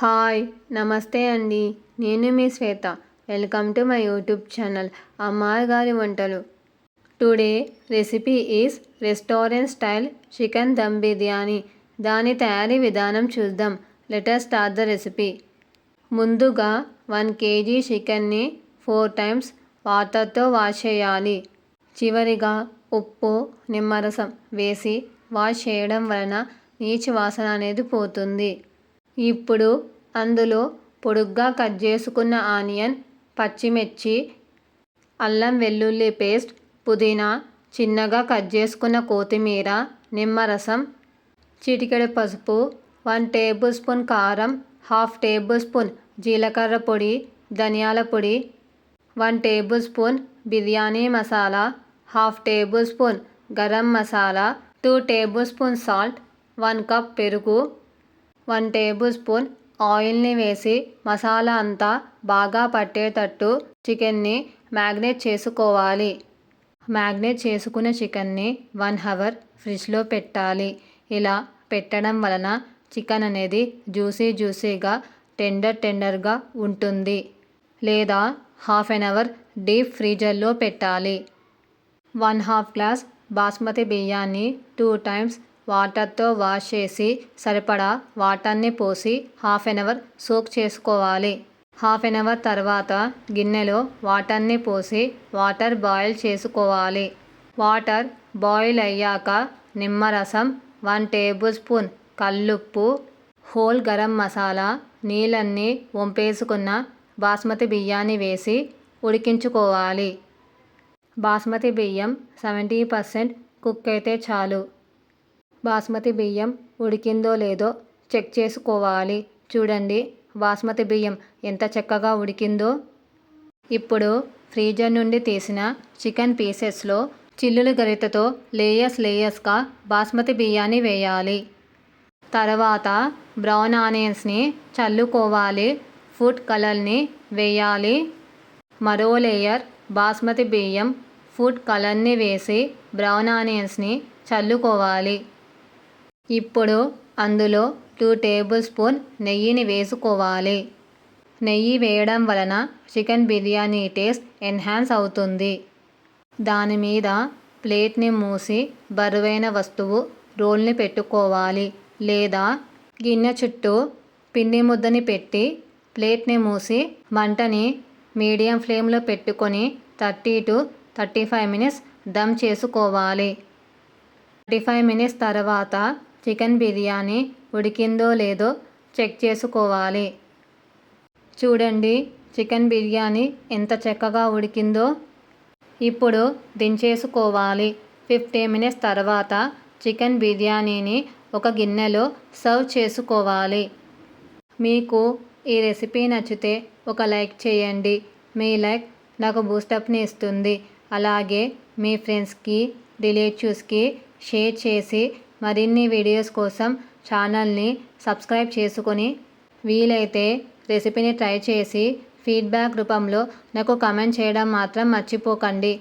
Hi నమస్తే అండి. నేను మీ Shweta. Welcome to my YouTube channel అమ్మాయి గారి వంటలు. Today recipe is restaurant style chicken dum biryani. దాని తయారీ విధానం చూద్దాం. Let's start the recipe. ముందుగా వన్ కేజీ చికెన్ని ఫోర్ టైమ్స్ వాటర్తో వాష్ చేయాలి. చివరిగా ఉప్పు నిమ్మరసం వేసి వాష్ చేయడం వలన నీచు వాసన అనేది పోతుంది. ఇప్పుడు అందులో పొడుగ్గా కట్ చేసుకున్న ఆనియన్ పచ్చిమిర్చి అల్లం వెల్లుల్లి పేస్ట్ పుదీనా చిన్నగా కట్ చేసుకున్న కొత్తిమీర నిమ్మరసం చిటికెడు పసుపు వన్ టేబుల్ స్పూన్ కారం హాఫ్ టేబుల్ స్పూన్ జీలకర్ర పొడి ధనియాల పొడి one tablespoon biryani masala half tablespoon garam masala two tablespoon salt one cup పెరుగు వన్ టేబుల్ స్పూన్ ఆయిల్ని వేసి మసాలా అంతా బాగా పట్టేటట్టు చికెన్ని మ్యాగ్నేట్ చేసుకోవాలి. మ్యాగ్నేట్ చేసుకున్న చికెన్ని వన్ అవర్ ఫ్రిడ్జ్లో పెట్టాలి. ఇలా పెట్టడం వలన చికెన్ అనేది జ్యూసీ జ్యూసీగా టెండర్ టెండర్గా ఉంటుంది. లేదా హాఫ్ అన్ అవర్ డీప్ ఫ్రీజర్లో పెట్టాలి. వన్ హాఫ్ గ్లాస్ బాస్మతి బియ్యాన్ని టూ టైమ్స్ వాటర్తో వాష్ చేసి సరిపడా వాటర్ని పోసి హాఫ్ అన్ అవర్ సోక్ చేసుకోవాలి. హాఫ్ అన్ అవర్ తర్వాత గిన్నెలో వాటర్ని పోసి వాటర్ బాయిల్ చేసుకోవాలి. వాటర్ బాయిల్ అయ్యాక నిమ్మరసం వన్ టేబుల్ స్పూన్ కల్లుప్పు హోల్ గరం మసాలా నీళ్ళన్నీ వంపేసుకున్న బాస్మతి బియ్యాన్ని వేసి ఉడికించుకోవాలి. బాస్మతి బియ్యం సెవెంటీ పర్సెంట్ కుక్ అయితే చాలు. బాస్మతి బియ్యం ఉడికిందో లేదో చెక్ చేసుకోవాలి. చూడండి బాస్మతి బియ్యం ఎంత చక్కగా ఉడికిందో. ఇప్పుడు ఫ్రీజర్ నుండి తీసిన చికెన్ పీసెస్లో చిల్లుల గరిటతో లేయర్స్ లేయర్స్గా బాస్మతి బియ్యాన్ని వేయాలి. తర్వాత బ్రౌన్ ఆనియన్స్ని చల్లుకోవాలి. ఫుడ్ కలర్ని వేయాలి. మరో లేయర్ బాస్మతి బియ్యం ఫుడ్ కలర్ని వేసి బ్రౌన్ ఆనియన్స్ని చల్లుకోవాలి. ఇప్పుడు అందులో టూ టేబుల్ స్పూన్ నెయ్యిని వేసుకోవాలి. నెయ్యి వేయడం వలన చికెన్ బిర్యానీ టేస్ట్ ఎన్హాన్స్ అవుతుంది. దాని మీద ప్లేట్ని మూసి బరువైన వస్తువు రోల్ని పెట్టుకోవాలి. లేదా గిన్నె చుట్టూ పిండి ముద్దని పెట్టి ప్లేట్ని మూసి మంటని మీడియం ఫ్లేమ్లో పెట్టుకొని thirty to thirty five minutes dum చేసుకోవాలి. థర్టీ ఫైవ్ మినిట్స్ తర్వాత చికెన్ బిర్యానీ ఉడికిందో లేదో చెక్ చేసుకోవాలి. చూడండి చికెన్ బిర్యానీ ఎంత చక్కగా ఉడికిందో. ఇప్పుడు దించేసుకోవాలి. ఫిఫ్టీ మినిట్స్ తర్వాత చికెన్ బిర్యానీని ఒక గిన్నెలో సర్వ్ చేసుకోవాలి. మీకు ఈ రెసిపీ నచ్చితే ఒక లైక్ చేయండి. మీ లైక్ నాకు బూస్టప్ని ఇస్తుంది. అలాగే మీ ఫ్రెండ్స్కి రిలేటివ్స్కి షేర్ చేసి మరిన్ని వీడియోస్ కోసం ఛానల్ని సబ్స్క్రైబ్ చేసుకొని వీలైతే రెసిపీని ట్రై చేసి ఫీడ్బ్యాక్ రూపంలో నాకు కమెంట్ చేయడం మాత్రం మర్చిపోకండి.